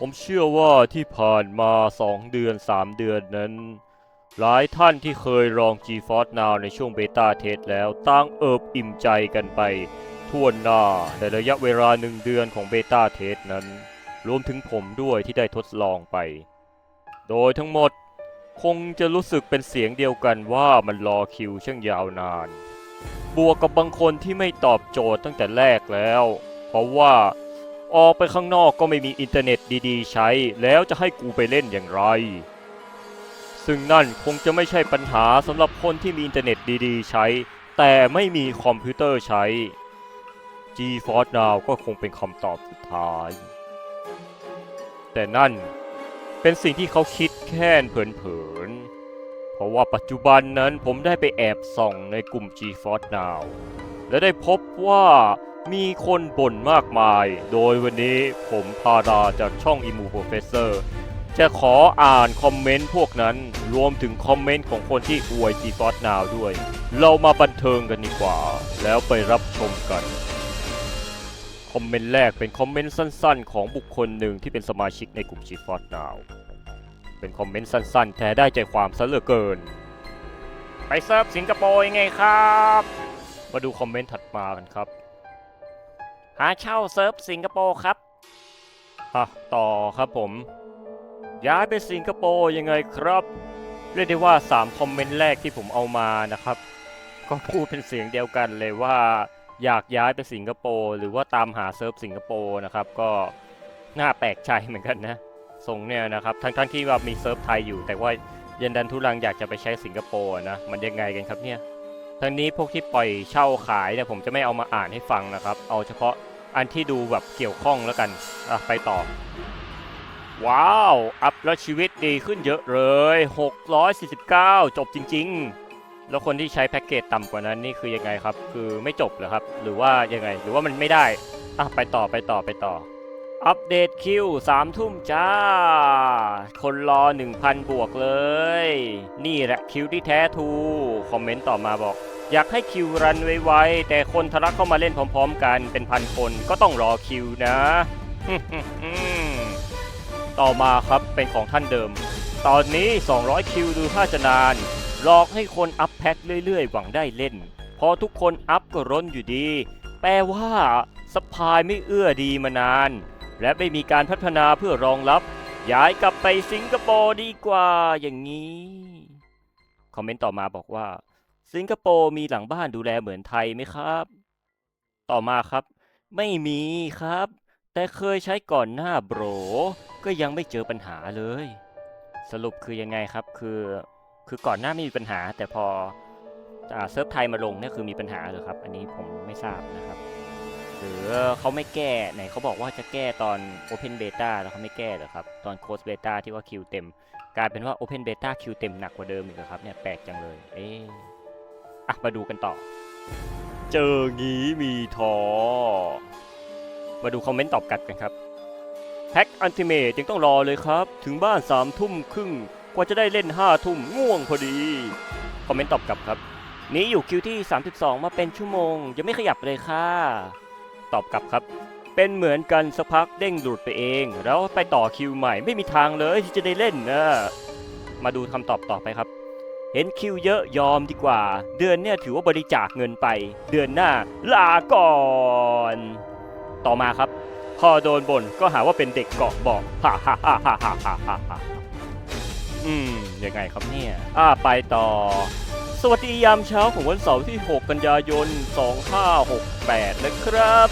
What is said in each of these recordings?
ผมเชื่อว่าที่ผ่านมา 2 เดือน 3 เดือนนั้น หลายท่านที่เคยลอง GeForce Now ในช่วงเบต้าเทสแล้วตั้งเอิบอิ่มใจกันไปทั่วหน้าในระยะเวลาหนึ่งเดือนของเบต้าเทสนั้น รวมถึงผมด้วยที่ได้ทดลองไป โดยทั้งหมดคงจะรู้สึกเป็นเสียงเดียวกันว่ามันรอคิวช่างยาวนาน บวกกับบางคนที่ไม่ตอบโจทย์ตั้งแต่แรกแล้ว เพราะว่า ออกไปข้างนอกก็ไม่มีอินเทอร์เน็ตดีๆ ใช้ แล้วจะให้กูไปเล่นอย่างไร ซึ่งนั่นคงจะไม่ใช่ปัญหาสำหรับคนที่มีอินเทอร์เน็ตดีๆ ใช้ แต่ไม่มีคอมพิวเตอร์ใช้ GeForce Now ก็คงเป็นคำตอบสุดท้าย แต่นั่นเป็นสิ่งที่เขาคิดแค่เผินๆ เพราะว่าปัจจุบันนั้นผมได้ไปแอบส่องในกลุ่ม GeForce Now และได้พบว่า มีคนบ่นมากมาย โดยวันนี้ผมพาดาจากช่อง Imu Professor จะขออ่านคอมเมนต์พวกนั้น รวมถึงคอมเมนต์ของคนที่อวย GeForce Now ด้วย เรามาบันเทิงกันดีกว่า แล้วไปรับชมกัน คอมเมนต์แรกเป็นคอมเมนต์สั้นๆ ของบุคคลหนึ่งที่เป็นสมาชิกในกลุ่ม GeForce Now เป็นคอมเมนต์สั้นๆแต่ได้ใจความซะเหลือเกิน ไปเซิร์ฟสิงคโปร์ยังไงครับ มาดูคอมเมนต์ถัดมากันครับ หาเช่าเซิร์ฟสิงคโปร์ครับฮะต่อครับผม ย้ายไปสิงคโปร์ยังไงครับ เรียกได้ว่า 3 คอมเมนต์แรกที่ผมเอามานะครับ ก็พูดเป็นเสียงเดียวกันเลยว่า อยากย้ายไปสิงคโปร์หรือว่าตามหาเซิร์ฟสิงคโปร์นะครับก็น่าแปลกใจเหมือนกันนะทรงเนี่ยนะครับทั้งๆที่ว่ามีเซิร์ฟไทยอยู่ แต่ว่ายันดันทุลังอยากจะไปใช้สิงคโปร์นะมันยังไงกันครับเนี่ยทั้งนี้พวกที่ปล่อยเช่าขายเนี่ยผมจะไม่เอามาอ่านให้ฟังนะครับ เอาเฉพาะ อันที่ดูแบบเกี่ยวข้องแล้วกันอะไปต่อ ว้าว อัพแล้วชีวิตดีขึ้นเยอะเลย 649 จบจริง ๆ แล้วคนที่ใช้แพ็กเกจต่ำกว่านั้นนี่คือยังไงครับ คือไม่จบเหรอครับ หรือว่ายังไง หรือว่ามันไม่ได้อะไปต่อไปต่อไปต่อ อัปเดตคิวสามทุ่มจ้า คนรอ 1,000 บวกเลย นี่แหละคิวที่แท้ทู คอมเมนต์ต่อมาบอก อยากให้คิวรันไวๆแต่คนทะลักเข้ามาเล่นพร้อม ๆ กันเป็นพันคนก็ต้องรอคิวนะ ต่อมาครับเป็นของท่านเดิม ตอนนี้ 200 คิวดูท่าจะนาน หลอกให้คนอัพแพ็คเรื่อยๆ หวังได้เล่น พอทุกคนอัพก็ร้นอยู่ดี แปลว่าสปายไม่เอื้อดีมานาน และไม่มีการพัฒนาเพื่อรองรับ ย้ายกลับไปสิงคโปร์ดีกว่าอย่างนี้ คอมเมนต์ต่อมาบอกว่า สิงคโปร์มีหลังบ้านดูแลเหมือนไทยไหมครับ ต่อมาครับ ไม่มีครับ แต่เคยใช้ก่อนหน้าโบรก็ยังไม่เจอปัญหาเลย สรุปคือยังไงครับคือคือก่อนหน้าไม่มีปัญหา แต่พออเซิร์ฟไทยมาลงเนี่ยคือมีปัญหาเหรอครับ อันนี้ผมไม่ทราบนะครับหรือเขาไม่แก้ไหนเขาบอกว่าจะแก้ตอน Open Beta แล้วเขาไม่แก้เหรอครับ ตอน Close Beta ที่ว่าคิวเต็ม กลายเป็นว่า Open Beta คิวเต็มหนักกว่าเดิมอีกเหรอครับเนี่ยแปลกจังเลย เอ๊ะ อะมาดูกันต่อ เจองี้มีทอ มาดูคอมเมนต์ตอบกลับกันครับแพ็กอันติเมตยังต้องรอเลยครับ ถึงบ้านสามทุ่มครึ่งกว่าจะได้เล่นห้าทุ่มง่วงพอดี คอมเมนต์ตอบกลับครับ นี้อยู่คิวที่ 32 มาเป็นชั่วโมง ยังไม่ขยับเลยค่ะ ตอบกลับครับ เป็นเหมือนกันสักพักเด้งหลุดไปเอง แล้วไปต่อคิวใหม่ไม่มีทางเลยที่จะได้เล่นนะมาดูคำตอบต่อไปครับ เห็นคิวเยอะยอมดีกว่า เดือนเนี่ยถือว่าบริจาคเงินไป เดือนหน้าลาก่อน ต่อมาครับ พอโดนบ่นก็หาว่าเป็นเด็กเกาะบอกฮ่าฮ่าฮ่าฮ่าฮ่าฮ่าฮ่าอืมยังไงครับเนี่ยอ่าไปต่อ สวัสดียามเช้าของวันเสาร์ที่ 6 กันยายน 2568 นะครับ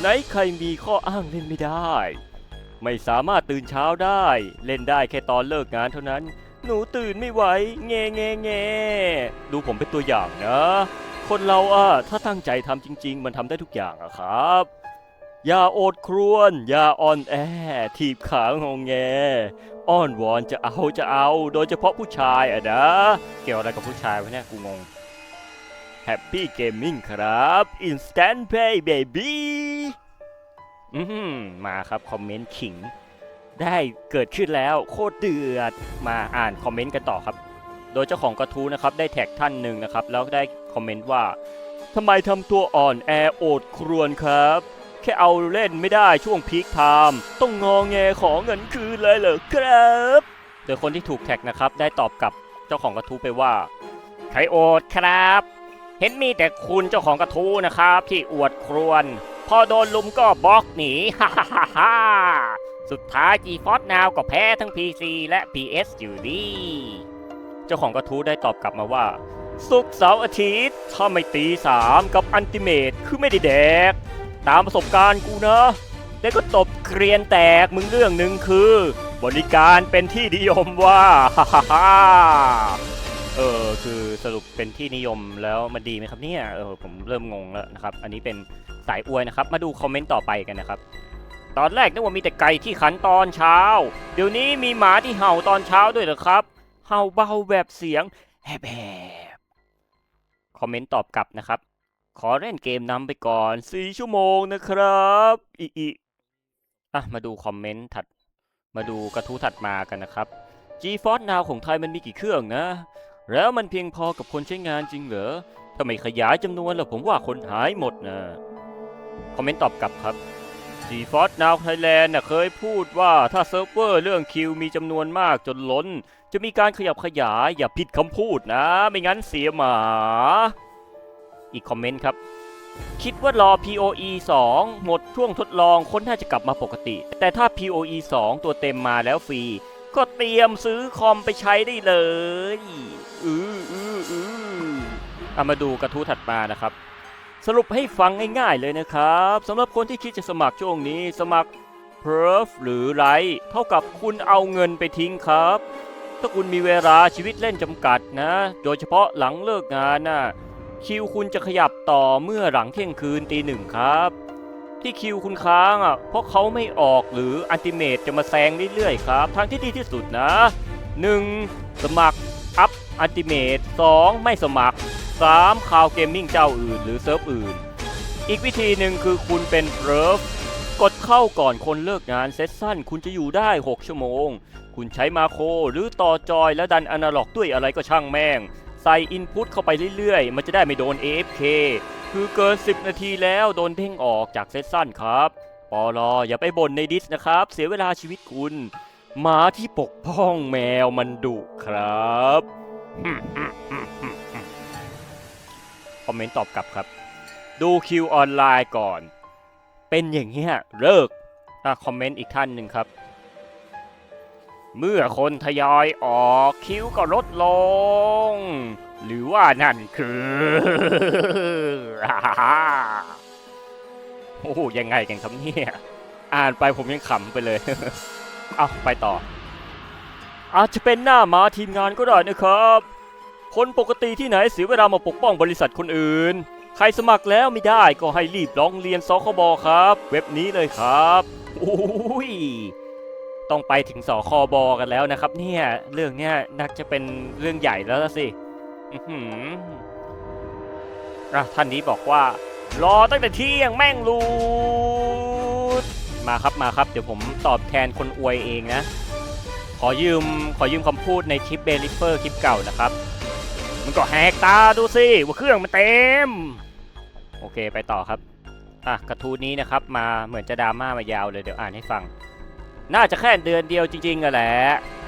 ไหนใครมีข้ออ้างเล่นไม่ได้ ไม่สามารถตื่นเช้าได้ เล่นได้แค่ตอนเลิกงานเท่านั้น หนูตื่นไม่ไหวแงแงแงดูผมเป็นตัวอย่างนะ คนเราอะถ้าตั้งใจทำจริง ๆ มันทำได้ทุกอย่างอะครับอย่าโอดครวญอย่าอ่อนแอถีบขางงแง อ้อนวอนจะเอาจะเอา โดยเฉพาะผู้ชายอะนะ เกี่ยวอะไรกับผู้ชายวะเนี่ยกูงง Happy Gaming ครับ Instant Play Baby อืมมาครับ คอมเมนต์ขิง ได้เกิดขึ้นแล้วโคตรเดือดมาอ่านคอมเมนต์กันต่อครับ โดยเจ้าของกระทู้นะครับได้แท็กท่านหนึ่งนะครับแล้วได้คอมเมนต์ว่าทำไมทำตัวอ่อนแอโอดครวญครับ แค่เอาเล่นไม่ได้ช่วงพีคไทม์ต้องงอแงของเงินคืนเลยเหรอครับ โดยคนที่ถูกแท็กนะครับได้ตอบกับเจ้าของกระทู้ไปว่าใครโอดครับ เห็นมีแต่คุณเจ้าของกระทู้นะครับ ที่อวดครวน พอโดนลุมก็บล็อกหนีฮ่าฮ่าฮ่า สุดท้าย GeForce Now ก็แพ้ทั้ง PC และ PS อยู่ดี เจ้าของกระทู้ได้ตอบกลับมาว่า สุกเสาร์อาทิตย์ ถ้าไม่ตีสามกับอันติเมตคือไม่ได้แดก ตามประสบการณ์กูนะแต่ก็ตบเกรียนแตกมึงเรื่องหนึ่งคือ บริการเป็นที่นิยมว่าฮ่าฮ่าฮ่าเออคือสรุปเป็นที่นิยมแล้วมันดีไหมครับเนี่ยเออผมเริ่มงงแล้วนะครับ อันนี้เป็นสายอวยนะครับ มาดูคอมเมนต์ต่อไปกันนะครับ ตอนแรกนึกว่ามีแต่ไก่ที่ขันตอนเช้า เดี๋ยวนี้มีหมาที่เห่าตอนเช้าด้วยเหรอครับ เห่าเบาแบบเสียงแหบๆคอมเมนต์ตอบกลับนะครับ ขอเล่นเกมนำไปก่อน4ชั่วโมงนะครับอีอีอะมาดูคอมเมนต์ถัด มาดูกระทู้ถัดมากันนะครับ GeForce Now ของไทยมันมีกี่เครื่องนะ แล้วมันเพียงพอกับคนใช้งานจริงเหรอถ้าไม่ขยายจำนวนแล้วผมว่าคนหายหมดนะ คอมเมนต์ตอบกลับครับ GeForce Now Thailand น่ะเคยพูดว่าถ้าเซิร์ฟเวอร์เรื่องคิวมีจำนวนมากจนล้น จะมีการขยับขยายอย่าผิดคำพูดนะ ไม่งั้นเสียหมา อีกคอมเมนต์ครับ คิดว่ารอ POE 2 หมดช่วงทดลองคนน่าจะกลับมาปกติ แต่ถ้า POE 2 ตัวเต็มมาแล้วฟรี ก็เตรียมซื้อคอมไปใช้ได้เลย อืออืออือเอามาดูกระทู้ถัดมานะครับ สรุปให้ฟังง่ายๆเลยนะครับสำหรับคนที่คิดจะสมัครช่วงนี้ สมัคร Perf หรือไรเท่ากับคุณเอาเงินไปทิ้งครับ ถ้าคุณมีเวลาชีวิตเล่นจำกัดนะ โดยเฉพาะหลังเลิกงานน่ะคิวคุณจะขยับต่อเมื่อหลังเที่ยงคืนตีหนึ่งครับ ที่คิวคุณค้างอะเพราะเขาไม่ออกหรืออันติเมตจะมาแซงเรื่อยๆครับทางที่ดีที่สุดนะ 1. สมัครอัพอันติเมต 2. ไม่สมัคร 3. ข่าวเกมมิ่งเจ้าอื่นหรือเซิร์ฟอื่น อีกวิธีหนึ่งคือคุณเป็นเริฟกดเข้าก่อนคนเลิกงานเซสสั้นคุณจะอยู่ได้ 6 ชั่วโมง คุณใช้มาโครหรือต่อจอยแล้วดันอนาล็อกด้วยอะไรก็ช่างแม่ง ใส่อินพุตเข้าไปเรื่อยๆ มันจะได้ไม่โดน AFK คือเกิน 10 นาทีแล้วโดนเด้งออกจากเซสสั้นครับปอลออย่าไปบ่นในดิสนะครับ เสียเวลาชีวิตคุณ หมาที่ปกป้องแมวมันดุครับ คอมเมนต์ตอบกลับครับ ดูคิวออนไลน์ก่อน เป็นอย่างเงี้ยเลิกอะคอมเมนต์อีกท่านหนึ่งครับ เมื่อคนทยอยออกคิวก็ลดลง หรือว่านั่นคือโอ้โหยังไงกันครับเนี่ยอ่านไปผมยังขำไปเลย เอาไปต่อ อาจจะเป็นหน้ามาทีมงานก็ได้นะครับ คนปกติที่ไหนเสียเวลามาปกป้องบริษัทคนอื่น ใครสมัครแล้วไม่ได้ก็ให้รีบร้องเรียนสคบครับ เว็บนี้เลยครับอุ้ยต้องไปถึงสคบกันแล้วนะครับ เนี่ยเรื่องเนี้ยนักจะเป็นเรื่องใหญ่แล้วละสิอื้อหืออะท่านนี้บอกว่า รอตั้งแต่เที่ยงแม่งรูดมาครับมาครับ เดี๋ยวผมตอบแทนคนอวยเองนะ ขอยืมขอยืมคำพูดในคลิปเบลิเฟอร์คลิปเก่านะครับ มันก็แหกตาดูสิว่าเครื่องมันเต็ม โอเคไปต่อครับ อะกระทู้นี้นะครับมาเหมือนจะดราม่ามายาวเลยเดี๋ยวอ่านให้ฟัง น่าจะแค่เดือนเดียวจริงๆอะแหละ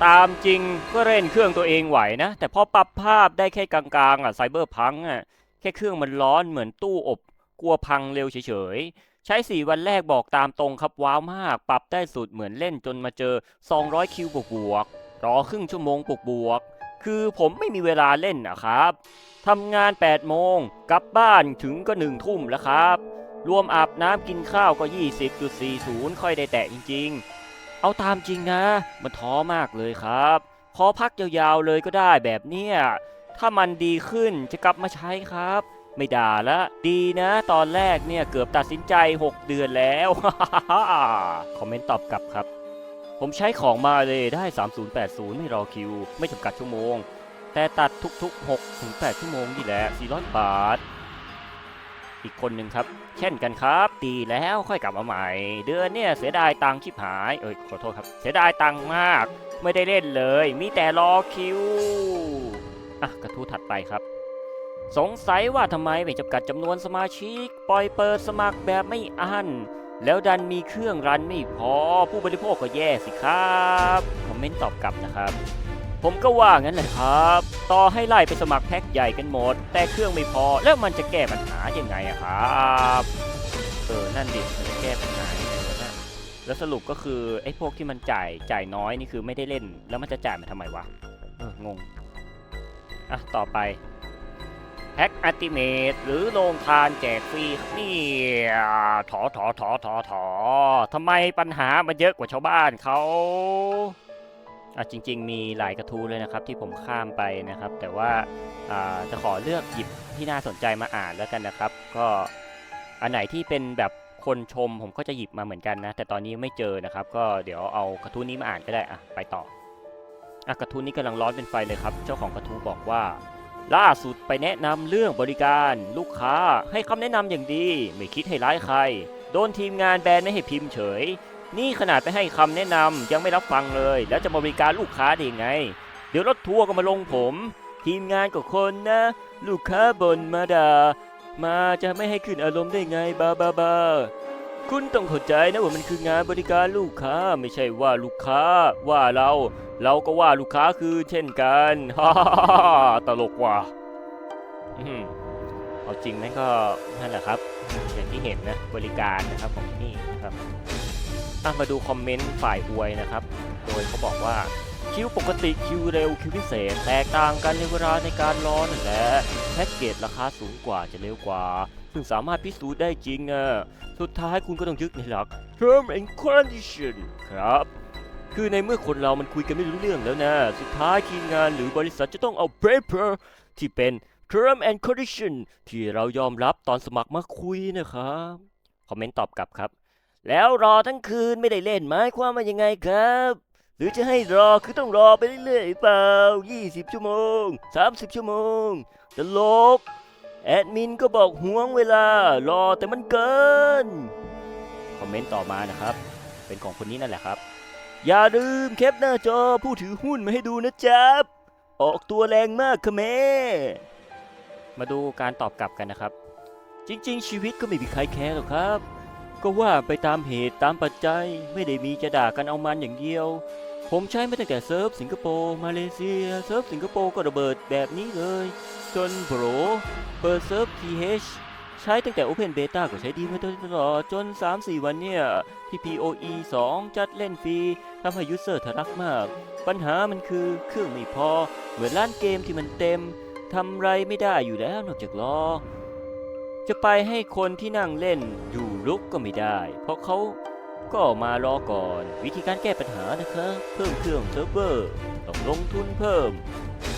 ตามจริงก็เล่นเครื่องตัวเองไหวนะ แต่พอปรับภาพได้แค่กลางๆอะไซเบอร์พังอะแค่เครื่องมันร้อนเหมือนตู้อบ กลัวพังเร็วเฉยๆ ใช้ 4 วันแรกบอกตามตรงครับว้าวมาก ปรับได้สุดเหมือนเล่นจนมาเจอ 200 คิวบวกๆรอครึ่งชั่วโมงบวกๆ คือผมไม่มีเวลาเล่นนะครับทำงาน 8 โมง กลับบ้านถึงก็1ทุ่มแล้วครับ รวมอาบน้ำกินข้าวก็ 20.40 ค่อยได้แตะจริง ๆ เอาตามจริงนะ มันท้อมากเลยครับ ขอพักยาวๆเลยก็ได้แบบเนี้ย ถ้ามันดีขึ้นจะกลับมาใช้ครับ ไม่ด่าละ ดีนะ ตอนแรกเนี่ยเกือบตัดสินใจ 6 เดือนแล้ว คอมเมนต์ตอบกลับครับ ผมใช้ของมาเลยได้ 3080 ไม่รอคิว ไม่จำกัดชั่วโมง แต่ตัดทุกๆ6ถึง8ชั่วโมงนี่แหละ400บาท อีกคนหนึ่งครับ เช่นกันครับดีแล้วค่อยกลับมาใหม่ เดือนเนี่ยเสียดายตังค์ชิบหาย เอ้ยขอโทษครับ เสียดายตังค์มาก ไม่ได้เล่นเลย มีแต่รอคิว อะกระทู้ถัดไปครับสงสัยว่าทำไมไม่จำกัดจำนวนสมาชิก ปล่อยเปิดสมัครแบบไม่อั้น แล้วดันมีเครื่องรันไม่พอผู้บริโภคก็แย่สิครับคอมเมนต์ตอบกลับนะครับ ผมก็ว่างั้นแหละครับ ต่อให้ไล่ไปสมัครแพ็คใหญ่กันหมด แต่เครื่องไม่พอแล้วมันจะแก้ปัญหายังไงอะครับเออนั่นดิมันจะแก้ปัญหายังไงนะแล้วสรุปก็คือไอ้พวกที่มันจ่ายจ่ายน้อยนี่คือไม่ได้เล่น แล้วมันจะจ่ายมาทำไมวะเอองงอะต่อไป แพ็กอัติเมตหรือโรงทานแจกฟรีครับนี่ถอถอถอถอถอทำไมปัญหามันเยอะกว่าชาวบ้านเขาอะจริง ๆ มีหลายกระทู้เลยนะครับที่ผมข้ามไปนะครับ แต่ว่าอ่าจะขอเลือกหยิบที่น่าสนใจมาอ่านแล้วกันนะครับ ก็อันไหนที่เป็นแบบคนชมผมก็จะหยิบมาเหมือนกันนะ แต่ตอนนี้ไม่เจอนะครับ ก็เดี๋ยวเอากระทู้นี้มาอ่านก็ได้อะไปต่ออะกระทู้นี้กำลังร้อนเป็นไฟเลยครับ เจ้าของกระทู้บอกว่า ล่าสุดไปแนะนำเรื่องบริการลูกค้าให้คำแนะนำอย่างดี ไม่คิดให้ร้ายใคร โดนทีมงานแบนไม่ให้พิมพ์เฉย นี่ขนาดไปให้คำแนะนำยังไม่รับฟังเลย แล้วจะมาบริการลูกค้าได้ยังไง เดี๋ยวรถทัวร์ก็มาลงผม ทีมงานก็คนนะ ลูกค้าบนมาด่ามาจะไม่ให้ขึ้นอารมณ์ได้ไงบาบาบา คุณต้องเข้าใจนะว่ามันคืองานบริการลูกค้าไม่ใช่ว่าลูกค้าว่าเรา เราก็ว่าลูกค้าคือเช่นกันฮ่าตลกว่ะเอาจริงนั่นก็นั่นแหละครับ อย่างที่เห็นนะบริการนะครับของที่นี่นะครับอะมาดูคอมเมนต์ฝ่ายอวยนะครับ โดยเขาบอกว่าคิวปกติคิวเร็วคิวพิเศษ แตกต่างกันในเวลาในการรอนั่นแหละแพ็กเกจราคาสูงกว่าจะเร็วกว่า ซึ่งสามารถพิสูจน์ได้จริงนะสุดท้ายคุณก็ต้องยึดในหลัก term and condition ครับ คือในเมื่อคนเรามันคุยกันไม่รู้เรื่องแล้วนะ สุดท้ายทีมงานหรือบริษัทจะต้องเอา paper ที่เป็น term and condition ที่เรายอมรับตอนสมัครมาคุยนะครับ คอมเมนต์ตอบกลับครับ แล้วรอทั้งคืนไม่ได้เล่นหมายความว่ายังไงครับหรือจะให้รอคือต้องรอไปเรื่อยๆเปล่า 20 ชั่วโมง 30 ชั่วโมงตลก แอดมินก็บอกห่วงเวลารอแต่มันเกิน คอมเมนต์ต่อมานะครับ เป็นของคนนี้นั่นแหละครับ อย่าลืมแคปหน้าจอผู้ถือหุ้นมาให้ดูนะจ๊บออกตัวแรงมากค่ะแม่มาดูการตอบกลับกันนะครับ จริง ๆ ชีวิตก็ไม่มีใครแคร์หรอกครับ ก็ว่าไปตามเหตุตามปัจจัยไม่ได้มีจะด่ากันเอามันอย่างเดียว ผมใช้มาตั้งแต่เซิร์ฟสิงคโปร์มาเลเซียเซิร์ฟสิงคโปร์ก็ระเบิดแบบนี้เลย จนโบรเปิดเซิร์ฟ TH ใช้ตั้งแต่ Open Beta ก็ใช้ดีมาตลอดจน 3-4 วันเนี่ย ที่ POE 2 จัดเล่นฟรีทำให้ยูเซอร์ทะลักมาก ปัญหามันคือเครื่องไม่พอ เหมือนร้านเกมที่มันเต็มทำไรไม่ได้อยู่แล้วนอกจากรอ จะไปให้คนที่นั่งเล่นอยู่ลุกก็ไม่ได้ เพราะเขาก็มารอก่อน วิธีการแก้ปัญหานะครับเพิ่มเครื่องเซิร์ฟเวอร์ ต้องลงทุนเพิ่ม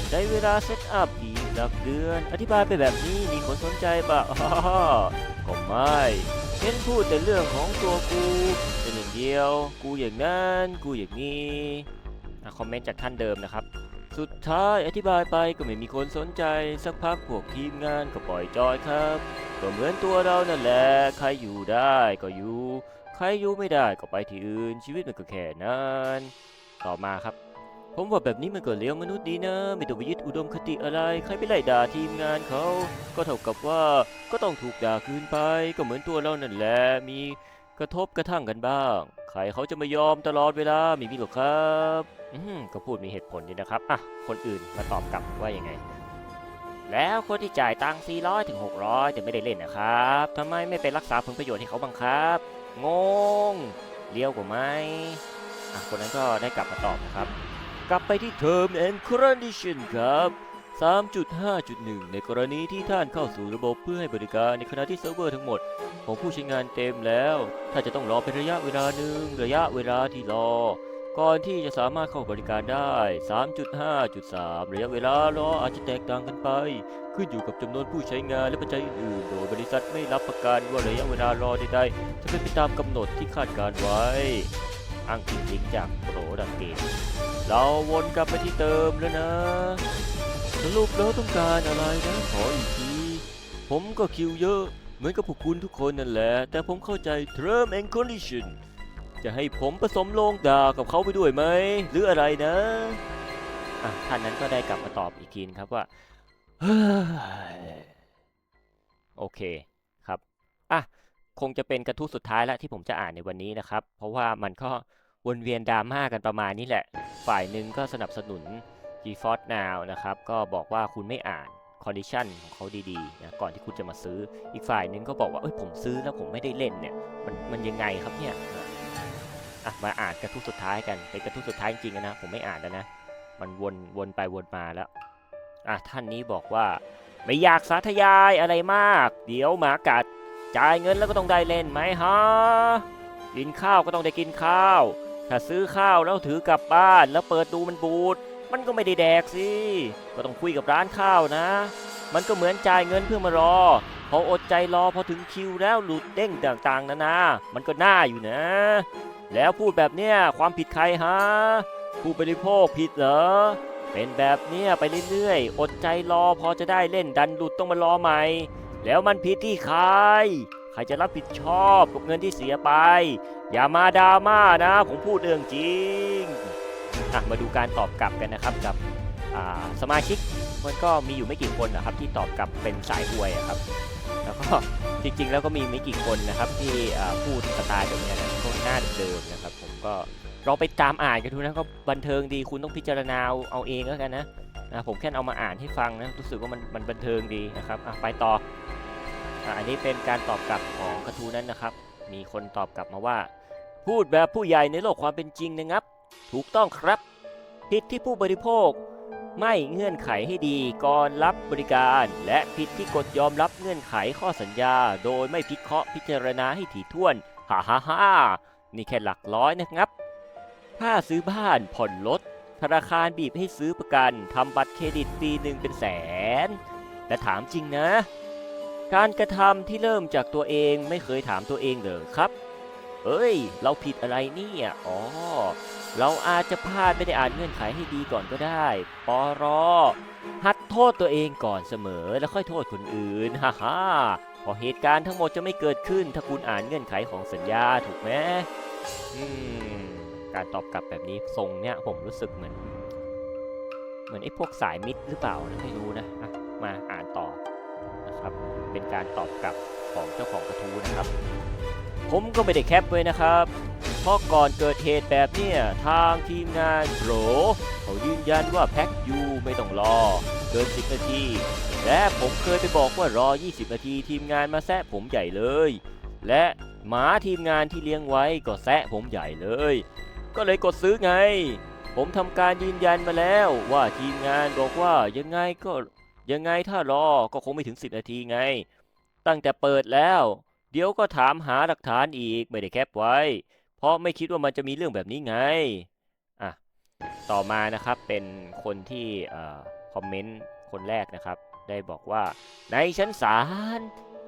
ใช้เวลาเซตอัพอีก หลักเดือน อธิบายไปแบบนี้มีคนสนใจปะอ้าก็ไม่เห็นพูดแต่เรื่องของตัวกูเป็นอย่างเดียว กูอย่างนั้นกูอย่างนี้คอมเมนต์จากท่านเดิมนะครับ สุดท้ายอธิบายไปก็ไม่มีคนสนใจ สักพักพวกทีมงานก็ปล่อยจอยครับก็เหมือนตัวเรานั่นแหละใครอยู่ได้ก็อยู่ ใครอยู่ไม่ได้ก็ไปที่อื่นชีวิตมันก็แค่นั้นต่อมาครับ ผมว่าแบบนี้มันก็เลี้ยงมนุษย์ดีนะ ไม่ต้องไปยึดอุดมคติอะไร ใครไปไล่ด่าทีมงานเขา ก็เท่ากับว่าก็ต้องถูกด่าคืนไป ก็เหมือนตัวเรานั่นแหละ มีกระทบกระทั่งกันบ้าง ใครเขาจะม่ยอมตลอดเวลาไม่มีหรอกครับ อืมก็พูดมีเหตุผลดีนะครับ อะ คนอื่นมาตอบกลับว่ายังไง แล้วคนที่จ่ายตังค์400ถึง600แต่ไม่ได้เล่นนะครับทำไมไม่ไปรักษาผลประโยชน์ให้เขาบ้างครับ งง เลี้ยวกว่าไหมอะคนนั้นก็ได้กลับมาตอบนะครับ กลับไปที่ Term and Condition ครับ 3.5.1 ในกรณีที่ท่านเข้าสู่ระบบเพื่อให้บริการในขณะที่เซิร์ฟเวอร์ทั้งหมด ของผู้ใช้งานเต็มแล้ว ถ้านจะต้องรอเป็นระยะเวลาหนึ่งระยะเวลาที่รอ ก่อนที่จะสามารถเข้าบริการได้ 3.5.3 ระยะเวลารออาจจะแตกต่างกันไป ขึ้นอยู่กับจำนวนผู้ใช้งานและปัจจัยอื่นๆ โดยบริษัทไม่รับประกันว่าระยะเวลารอใดๆจะเป็นไปตามกำหนดที่คาดการไว้อ้างอิงจากโปรดักเกม เราวนกลับไปที่เติมแล้วนะสรุปแล้วต้องการอะไรนะขออีกที ผมก็คิวเยอะ เหมือนกับพวกคุณทุกคนนั่นแหละ แต่ผมเข้าใจ term and condition จะให้ผมผสมลงดากับเขาไปด้วยไหม หรืออะไรนะอะท่านนั้นก็ได้กลับมาตอบอีกทีนครับว่าโอเคครับ อะ คงจะเป็นกระทู้สุดท้ายแล้วที่ผมจะอ่านในวันนี้นะครับ เพราะว่ามันก็ วนเวียนดราม่ากันประมาณนี้แหละ ฝ่ายหนึ่งก็สนับสนุน GeForce Now นะครับ ก็บอกว่าคุณไม่อ่านคอนดิชันของเขาดีๆนะก่อนที่คุณจะมาซื้ออีกฝ่ายหนึ่งก็บอกว่าเอ้ยผมซื้อแล้วผมไม่ได้เล่นเนี่ย มันมันยังไงครับเนี่ยอะมาอ่านกระทู้สุดท้ายกันเป็นกระทู้สุดท้ายจริงๆนะ ผมไม่อ่านแล้วนะ มันวนวนไปวนมาแล้วอะท่านนี้บอกว่า ไม่อยากสาธยายอะไรมาก เดี๋ยวหมากัดจ่ายเงินแล้วก็ต้องได้เล่นไหมฮะกินข้าวก็ต้องได้กินข้าว ถ้าซื้อข้าวแล้วถือกลับบ้านแล้วเปิดดูมันบูดมันก็ไม่ได้แดกสิ ก็ต้องคุยกับร้านข้าวนะ มันก็เหมือนจ่ายเงินเพื่อมารอ พออดใจรอพอถึงคิวแล้วหลุดเด้งต่างๆนานา มันก็น่าอยู่นะ แล้วพูดแบบเนี้ยความผิดใครฮะ ผู้บริโภคผิดเหรอ เป็นแบบเนี้ยไปเรื่อยๆ อดใจรอพอจะได้เล่นดันหลุดต้องมารอใหม่ แล้วมันผิดที่ใคร รจะรับผิดชอบกับเงินที่เสียไป อย่ามาดราม่านะ ผมพูดเรื่องจริงอะมาดูการตอบกลับกันนะครับกับสมาชิกมันก็มีอยู่ไม่กี่คนนะครับที่ตอบกลับเป็นสายอวยครับ แล้วก็จริงๆ แล้วก็มีไม่กี่คนนะครับที่พูดสไตล์แบบนี้นะก็หน้าเดิมนะครับ ผมก็ลองไปตามอ่านกันดูนะก็บันเทิงดีคุณต้องพิจารณาเอาเองแล้วกันนะนะผมแค่เอามาอ่านให้ฟังนะรู้สึกว่ามันมันบันเทิงดีนะครับไปต่อ อันนี้เป็นการตอบกลับของกระทู้นั้นนะครับ มีคนตอบกลับมาว่า พูดแบบผู้ใหญ่ในโลกความเป็นจริงนะครับ ถูกต้องครับผิดที่ผู้บริโภค ไม่เงื่อนไขให้ดีก่อนรับบริการ และผิดที่กดยอมรับเงื่อนไขข้อสัญญา โดยไม่พิเคราะห์พิจารณาให้ถี่ถ้วนฮ่าฮ่าฮ่านี่แค่หลักร้อยนะครับถ้าซื้อบ้านผ่อนรถธนาคารบีบให้ซื้อประกันทำบัตรเครดิตปีหนึ่งเป็นแสน แต่ถามจริงนะ การกระทำที่เริ่มจากตัวเองไม่เคยถามตัวเองเลยครับเอ้ย เราผิดอะไรเนี่ย อ๋อ เราอาจจะพลาดไม่ได้อ่านเงื่อนไขให้ดีก่อนก็ได้ ปอรอ หัดโทษตัวเองก่อนเสมอแล้วค่อยโทษคนอื่น ฮ่าฮ่าพอเหตุการณ์ทั้งหมดจะไม่เกิดขึ้น ถ้าคุณอ่านเงื่อนไขของสัญญาถูกไหมอืม การตอบกลับแบบนี้ทรงเนี่ยผมรู้สึกเหมือน เหมือนไอ้พวกสายมิดหรือเปล่านะไม่รู้นะะมาอ่านต่อนะครับ เป็นการตอบกลับของเจ้าของกระทู้นะครับ ผมก็ไม่ได้แคปไว้นะครับ เพราะก่อนเกิดเหตุแบบเนี้ยทางทีมงานโหรเขายืนยันว่าแพ็คยูไม่ต้องรอ เกิน 10 นาที และผมเคยไปบอกว่ารอ 20 นาทีทีมงานมาแซะผมใหญ่เลย และหมาทีมงานที่เลี้ยงไว้ก็แซะผมใหญ่เลย ก็เลยกดซื้อไง ผมทำการยืนยันมาแล้วว่าทีมงานบอกว่ายังไงก็ ยังไงถ้ารอก็คงไม่ถึง 10 นาทีไง ตั้งแต่เปิดแล้ว เดี๋ยวก็ถามหาหลักฐานอีกไม่ได้แคปไว้ เพราะไม่คิดว่ามันจะมีเรื่องแบบนี้ไงอะต่อมานะครับเป็นคนที่คอมเมนต์คนแรกนะครับ ได้บอกว่าในชั้นศาล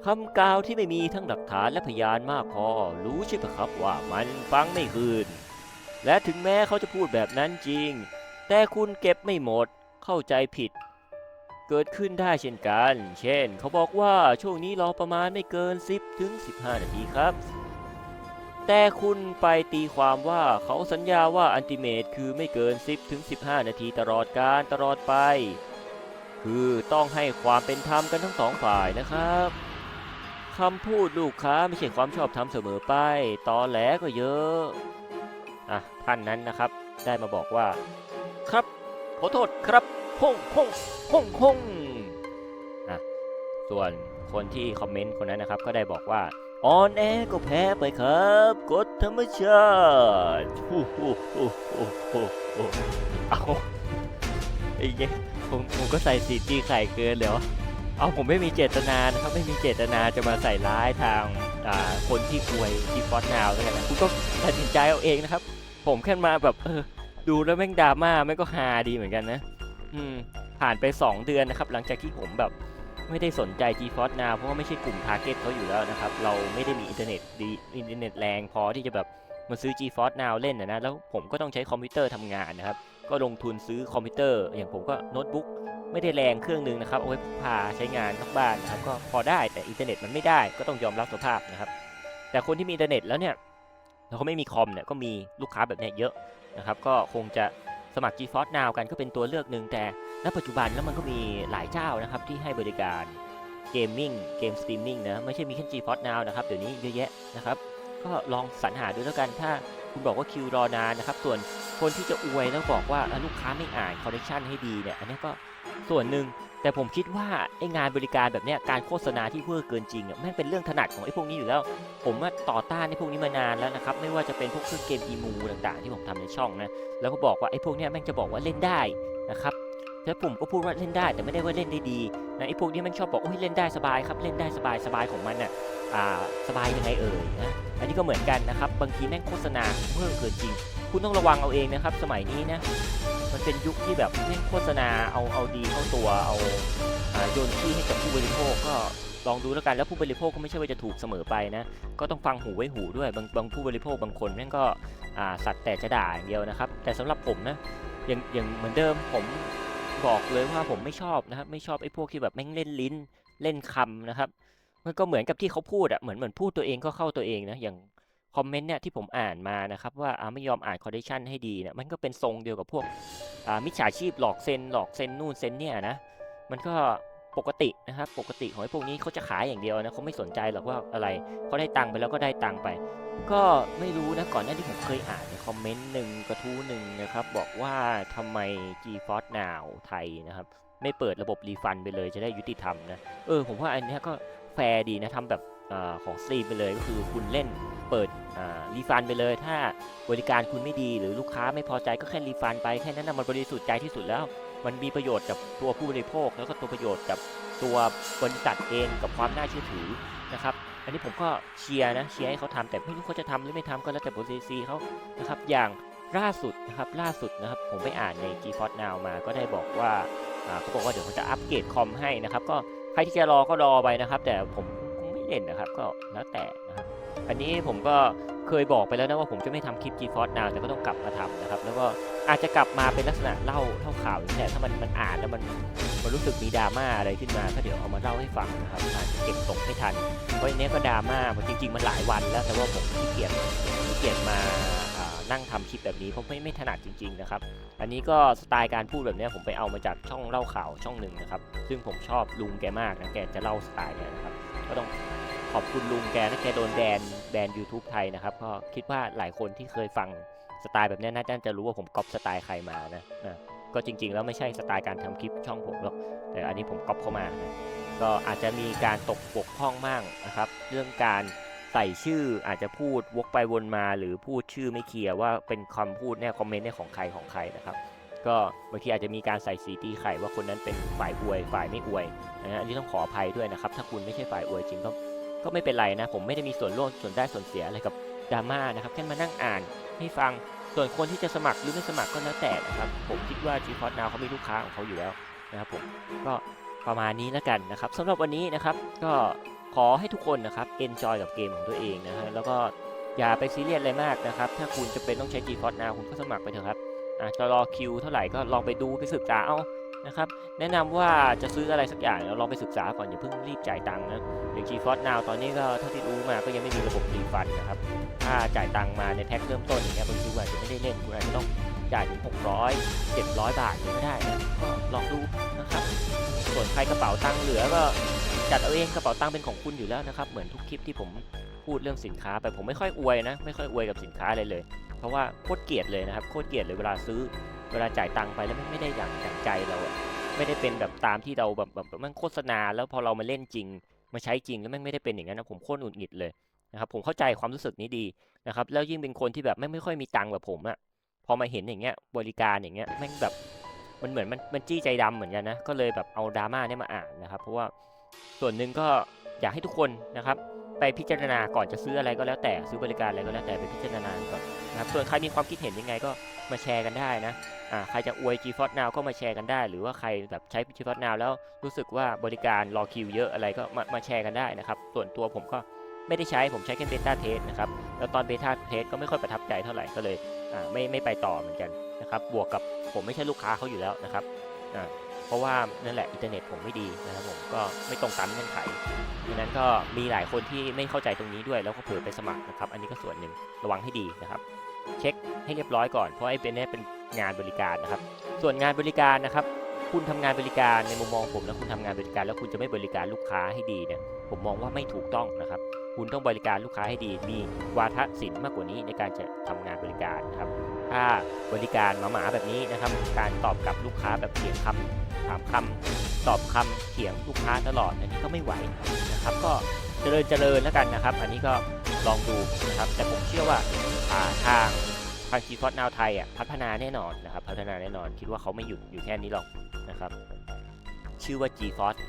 คำกล่าวที่ไม่มีทั้งหลักฐานและพยานมากพอรู้ใช่ไหมครับว่ามันฟังไม่คืน และถึงแม้เขาจะพูดแบบนั้นจริง แต่คุณเก็บไม่หมดเข้าใจผิด เกิดขึ้นได้เช่นกัน เช่น เขาบอกว่าช่วงนี้รอประมาณไม่เกิน 10ถึง15 นาทีครับ แต่คุณไปตีความว่าเขาสัญญาว่าอันติเมตคือไม่เกิน 10ถึง15 นาทีตลอดการตลอดไป คือต้องให้ความเป็นธรรมกันทั้งสองฝ่ายนะครับคำพูดลูกค้าไม่ใช่ความชอบธรรมเสมอไป ตอแหลก็เยอะ อะท่านนั้นนะครับ ได้มาบอกว่า ครับ ขอโทษครับ ฮ่งฮ่งฮ่งฮ่งอะส่วนคนที่คอมเมนต์คนนั้นนะครับ ก็ได้บอกว่าออนแอร์ก็แพ้ไปครับกฎธรรมชาติฮู้ฮู้ฮู้ฮู้ฮู้ฮู้เอาไอ้เหี้ยผมผมก็ใส่สีจีไข่เกินเลยวะเอาผมไม่มีเจตนานะครับไม่มีเจตนาจะมาใส่ร้ายทางาคนที่อวยที่ฟอสนาวแล้วกันนะคุณก็ตัดสินใจเอาเองนะครับ ผมแค่มาแบบเออดูแล้วแม่งดราม่าแม่งก็ฮาดีเหมือนกันนะ อืมผ่านไป 2 เดือนนะครับ หลังจากที่ผมแบบไม่ได้สนใจ GeForce Now เพราะว่าไม่ใช่กลุ่ม Target เขาอยู่แล้วนะครับ เราไม่ได้มีอินเทอร์เน็ตดีอินเทอร์เน็ตแรงพอที่จะแบบมาซื้อ GeForce Now เล่นนะนะ แล้วผมก็ต้องใช้คอมพิวเตอร์ทำงานนะครับ ก็ลงทุนซื้อคอมพิวเตอร์ อย่างผมก็โน้ตบุ๊กไม่ได้แรงเครื่องหนึงนะครับ เอาไว้พกพาใช้งานนอกบ้านนะครับ ก็พอได้แต่อินเทอร์เน็ตมันไม่ได้ก็ต้องยอมรับสภาพนะครับ แต่คนที่มีอินเทอร์เน็ตแล้วเนี่ยแล้วเขาไม่มีคอมเนี่ยก็มีลูกค้าแบบเนี้ยเยอะนะครับ ก็คงจะ สมัคร GeForce Now กันก็เป็นตัวเลือกหนึ่งแต่ณปัจจุบันแล้วมันก็มีหลายเจ้านะครับที่ให้บริการเกมมิ่งเกมสตรีมมิ่งนะไม่ใช่มีแค่ GeForce Now นะครับเดี๋ยวนี้เยอะแยะนะครับก็ลองสรรหาดูแล้วกันถ้าคุณบอกว่าคิวรอนานนะครับส่วนคนที่จะอวยแล้วบอกว่าลูกค้าไม่อ่านคอลเลคชันให้ดีเนี่ยอันนี้ก็ส่วนหนึ่ง แต่ผมคิดว่าไอ้งานบริการแบบเนี้ยการโฆษณาที่เวอร์เกินจริงอะแม่งเป็นเรื่องถนัดของไอ้พวกนี้อยู่แล้ว ผมว่าต่อต้านไอ้พวกนี้มานานแล้วนะครับไม่ว่าจะเป็นพวกเครื่องเกมอีมูต่างๆ ที่ผมทำในช่องนะแล้วก็บอกว่าไอ้พวกเนี้ยแม่งจะบอกว่าเล่นได้นะครับแล้วผมก็พูดว่าเล่นได้แต่ไม่ได้ว่าเล่นได้ดีนะไอ้พวกนี้แม่งชอบบอกโอ้ยเล่นได้สบายครับเล่นได้สบายสบายของมันน่ะอ่าสบายยังไงเอ่ยนะอันนี้ก็เหมือนกันนะครับบางทีแม่งโฆษณาเวอร์เกินจริง คุณต้องระวังเอาเองนะครับสมัยนี้นะ มันเป็นยุคที่แบบแม่งโฆษณาเอาเอาดีเข้าตัวเอาโยนขี้ให้กับผู้บริโภคก็ลองดูแล้วกันแล้วผู้บริโภคก็ไม่ใช่ว่าจะถูกเสมอไปนะ ก็ต้องฟังหูไว้หูด้วยบางบางผู้บริโภคบางคนแม่งก็สัตว์แต่จะด่าอย่างเดียวนะครับ แต่สำหรับผมนะอย่างอย่างเหมือนเดิมผมบอกเลยว่าผมไม่ชอบนะครับ ไม่ชอบไอ้พวกที่แบบแม่งเล่นลิ้นเล่นคำนะครับ มันก็เหมือนกับที่เขาพูดอะเหมือนเหมือนพูดตัวเองก็เข้าตัวเองนะอย่าง คอมเมนต์เนี่ยที่ผมอ่านมานะครับว่าไม่ยอมอ่านคอ d ดิชันให้ดีเนี่ยมันก็เป็นทรงเดียวกับพวกมิจฉาชีพหลอกเซ็นหลอกเซ็นนู่นเซ็นเนี่ยนะมันก็ปกตินะครับปกติของไอ้พวกนี้เขาจะขายอย่างเดียวนะเขาไม่สนใจหรอกว่าอะไรเขาได้ตังค์ไปแล้วก็ได้ตังค์ไป ก็ไม่รู้นะก่อนหน้าที่ผมเคยอ่านในคอมเมนต์หนึ่งกระทู้หนึ่งนะครับบอกว่าทำไม GeForce Now ไทยนะครับไม่เปิดระบบรีฟันไปเลยจะได้ยุติธรรมนะเออผมว่าอันนี้ก็แฟร์ดีนะทำแบบอของสตรีมไปเลยก็คือคุณเล่น เปิดรีฟันไปเลย ถ้าบริการคุณไม่ดีหรือลูกค้าไม่พอใจก็แค่รีฟันไปแค่นั้นนะมันบริสุทธิ์ใจที่สุดแล้ว มันมีประโยชน์กับตัวผู้บริโภค แล้วก็ตัวประโยชน์กับตัวบริษัทเองกับความน่าเชื่อถือนะครับอันนี้ผมก็เชียร์นะเชียร์ให้เขาทำแต่ไม่รู้เขาจะทำหรือไม่ทำก็แล้วแต่บริษัทเขานะครับอย่างล่าสุดนะครับล่าสุดนะครับผมไปอ่านใน GeForce Now มาก็ได้บอกว่าเขาบอกว่าเดี๋ยวเขาจะอัปเกรดคอมให้นะครับก็ใครที่จะรอก็รอไปนะครับ แต่ผมไม่เล่นนะครับก็แล้วแต่นะครับ อันนี้ผมก็เคยบอกไปแล้วนะว่าผมจะไม่ทำคลิป GeForce Now แต่ก็ต้องกลับมาทำนะครับ แล้วก็อาจจะกลับมาเป็นลักษณะเล่าเล่าข่าวอย่างนี้แหละถ้ามันมันอ่านแล้วมันมันรู้สึกมีดราม่าอะไรขึ้นมาก็เดี๋ยวเอามาเล่าให้ฟังนะครับอาจจะเก็บตกไม่ทัน เพราะอันนี้ก็ดราม่าเพราะจริง ๆ มันหลายวันแล้วแต่ว่าผมขี้เกียจขี้เกียจมานั่งทำคลิปแบบนี้เพราะไม่ไม่ถนัดจริง ๆ นะครับ อันนี้ก็สไตล์การพูดแบบนี้ผมไปเอามาจากช่องเล่าข่าวช่องหนึ่งนะครับ ซึ่งผมชอบลุงแกมากนะแกจะเล่าสไตล์เนี่ยนะครับ ก็ต้อง ขอบคุณลุงแกนะแกโดนแบนแบน YouTube ไทยนะครับก็คิดว่าหลายคนที่เคยฟังสไตล์แบบนี้น่าจะรู้ว่าผมก๊อปสไตล์ใครมานะนะก็จริง ๆ แล้วไม่ใช่สไตล์การทำคลิปช่องผมหรอกแต่อันนี้ผมก๊อปเข้ามานะก็อาจจะมีการตกบกพร่องมั่งนะครับ เรื่องการใส่ชื่ออาจจะพูดวกไปวนมาหรือพูดชื่อไม่เคลียร์ว่าเป็นคำพูดเนี่ยคอมเมนต์เนี่ยของใครของใครนะครับ ก็บางทีอาจจะมีการใส่สีตีไข่ว่าคนนั้นเป็นฝ่ายอวยฝ่ายไม่อวยนะฮะอันนี้ต้องขออภัยด้วยนะครับ ถ้าคุณไม่ใช่ฝ่ายอวยจริงก็ ก็ไม่เป็นไรนะ ผมไม่ได้มีส่วนร่วมส่วนได้ส่วนเสียอะไรกับดราม่านะครับแค่มานั่งอ่านให้ฟังส่วนคนที่จะสมัครหรือไม่สมัครก็แล้วแต่นะครับ ผมคิดว่า g p o d Now เขามีลูกค้าของเขาอยู่แล้วนะครับผมก็ประมาณนี้แล้วกันนะครับสำหรับวันนี้นะครับ ก็ขอให้ทุกคนนะครับ enjoy กับเกมของตัวเองนะฮะแล้วก็อย่าไปซีเรียสอะไรมากนะครับ ถ้าคุณจะเป็นต้องใช้ g p o d Now คุณก็สมัครไปเถอะครับอะจะรอคิวเท่าไหร่ก็ลองไปดูไปศึกษาเอา นะครับ แนะนำว่าจะซื้ออะไรสักอย่างเราลองไปศึกษาก่อนอย่าเพิ่งรีบจ่ายตังค์นะอย่าง GeForce Now ตอนนี้ก็เท่าที่รู้มาก็ยังไม่มีระบบรีฟันนะครับ ถ้าจ่ายตังค์มาในแพ็คเริ่มต้นอย่างเงี้ยบางทีคุณอาจจะไม่ได้เล่นคุณอาจจะต้องจ่ายถึง 600 700 บาทเลยก็ได้นะก็ลองดูนะครับ ส่วนใครกระเป๋าตังค์เหลือก็จัดเอาเองกระเป๋าตังค์เป็นของคุณอยู่แล้วนะครับ เหมือนทุกคลิปที่ผมพูดเรื่องสินค้าไปผมไม่ค่อยอวยนะ ไม่ค่อยอวยกับสินค้าอะไรเลย เพราะว่าโคตรเกลียดเลยนะครับโคตรเกลียดเลยเวลาซื้อ เวลาจ่ายตังค์ไปแล้วไม่ได้อย่างอย่างใจเราอะไม่ได้เป็นแบบตามที่เราแบบแบบมันโฆษณาแล้วพอเรามาเล่นจริง มาใช้จริงแล้วม่งไม่ได้เป็นอย่างนั้นนะผมโคตรหงุดหงิดเลยนะครับผมเข้าใจความรู้สึกนี้ดีนะครับแล้วยิ่งเป็นคนที่แบบไม่ไม่ค่อยมีตังค์แบบผมอะพอมาเห็นอย่างเงี้ยบริการอย่างเงี้ยแม่งแบบมันเหมือนมันมันจี้ใจดำเหมือนกันนะก็เลยแบบเอาดราม่าเนี่ยมาอ่านนะครับเพราะว่าส่วนหนึ่งก็อยากให้ทุกคนนะครับ ไปพิจารณาก่อนจะซื้ออะไรก็แล้วแต่ซื้อบริการอะไรก็แล้วแต่ไปพิจารณาก่อนนะครับส่วนใครมีความคิดเห็นยังไงก็มาแชร์กันได้นะอ่าใครจะอวย GeForce Now ก็มาแชร์กันได้ หรือว่าใครแบบใช้ GeForce Now แล้วรู้สึกว่าบริการรอคิวเยอะอะไรก็มามาแชร์กันได้นะครับส่วนตัวผมก็ไม่ได้ใช้ผมใช้แค่เบต้าเทสนะครับแล้วตอนเบต้าเทสก็ไม่ค่อยประทับใจเท่าไหร่ก็เลยอ่าไม่ไม่ไปต่อเหมือนกันนะครับบวกกับผมไม่ใช่ลูกค้าเขาอยู่แล้วนะครับอ่า เพราะว่านั่นแหละอินเทอร์เน็ตผมไม่ดีนะครับผมก็ไม่ตรงตามเงื่อนไขดังนั้นก็มีหลายคนที่ไม่เข้าใจตรงนี้ด้วยแล้วก็เผลอไปสมัครนะครับ อันนี้ก็ส่วนหนึ่งระวังให้ดีนะครับ เช็คให้เรียบร้อยก่อนเพราะไอ้เป็นนี่เป็นงานบริการนะครับ ส่วนงานบริการนะครับ คุณทำงานบริการในมุมมองผมแล้วคุณทำงานบริการ แล้วคุณจะไม่บริการลูกค้าให้ดีเนี่ยผมมองว่าไม่ถูกต้องนะครับ คุณต้องบริการลูกค้าให้ดีมีวาทศิลป์มากกว่านี้ในการจะทำงานบริการนะครับถ้าบริการหมาๆแบบนี้นะครับ การตอบกับลูกค้าแบบเถียงคำ ถามคำตอบคำเถียงลูกค้าตลอดอันนี้ก็ไม่ไหวนะครับ ก็เจริญเจริญแล้วกันนะครับ อันนี้ก็ลองดูนะครับ แต่ผมเชื่อว่าาทางทางจีฟอสนาวไทยอะพัฒนาแน่นอนนะครับพัฒนาแน่นอนคิดว่าเขาไม่หยุดอยู่แค่นี้หรอกนะครับชื่อว่า G-Force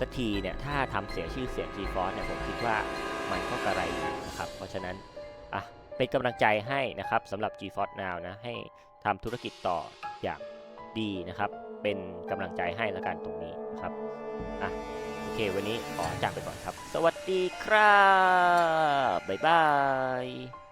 สักทีเนี่ยถ้าทำเสียชื่อเสียง G-Force เนี่ยผมคิดว่ามันก็กระไรอยู่นะครับเพราะฉะนั้นอะเป็นกำลังใจให้นะครับสำหรับ G-Force Now นะให้ทำธุรกิจต่ออย่างดีนะครับ เป็นกำลังใจให้ละกันตรงนี้นะครับอะโอเค วันนี้ขอจากไปก่อนครับ สวัสดีครับ บ๊ายบาย